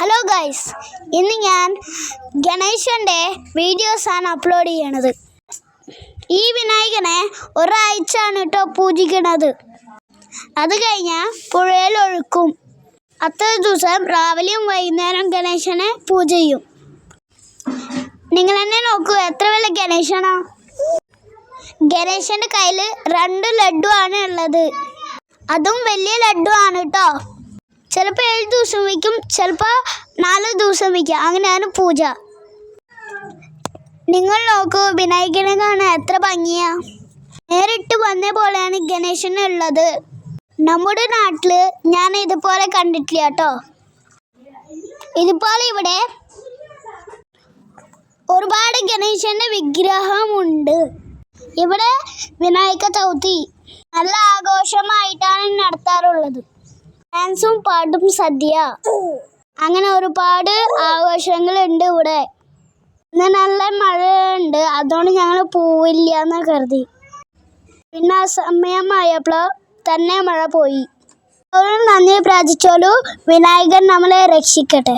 Hello guys ഇന്ന് ഞാൻ ഗണേശന്റെ വീഡിയോസാണ് അപ്ലോഡ് ചെയ്യണത്. ഈ വിനായകനെ ഒരാഴ്ചയാണ് കേട്ടോ പൂജിക്കണത്. അത് കഴിഞ്ഞാൽ പുഴയിൽ ഒഴുക്കും. അത്ര ദിവസം രാവിലെയും വൈകുന്നേരം ഗണേശനെ പൂജ ചെയ്യും. നിങ്ങൾ എന്നെ നോക്കൂ എത്ര വലിയ ഗണേശനാ? ഗണേശന്റെ കയ്യിൽ രണ്ട് ലഡു ആണ് ഉള്ളത്. അതും വലിയ ലഡു ആണ് കേട്ടോ. ചിലപ്പോൾ ഏഴ് ദിവസം വയ്ക്കും ചിലപ്പോൾ നാല് ദിവസം വയ്ക്കും. അങ്ങനെയാണ് പൂജ. നിങ്ങൾ നോക്കൂ വിനായകനെ കാണാൻ എത്ര ഭംഗിയാ. നേരിട്ട് വന്ന പോലെയാണ് ഗണേശന് ഉള്ളത്. നമ്മുടെ നാട്ടിൽ ഞാൻ ഇതുപോലെ കണ്ടിട്ടില്ല കേട്ടോ. ഇതുപോലെ ഇവിടെ ഒരുപാട് ഗണേശന്റെ വിഗ്രഹമുണ്ട്. ഇവിടെ വിനായക ചവിതി നല്ല ആഘോഷമായിട്ടാണ് നടത്താറുള്ളത്. ഡാൻസും പാട്ടും സദ്യ. അങ്ങനെ ഒരുപാട് ആഘോഷങ്ങളുണ്ട് ഇവിടെ. ഇന്ന് നല്ല മഴയുണ്ട്. അതുകൊണ്ട് ഞങ്ങൾ പോവില്ല എന്ന് കരുതി. പിന്നെ ആ സമയമായപ്പോൾ തന്നെ മഴ പോയി. നന്ദി പ്രാർത്ഥിച്ചോളൂ. വിനായകൻ നമ്മളെ രക്ഷിക്കട്ടെ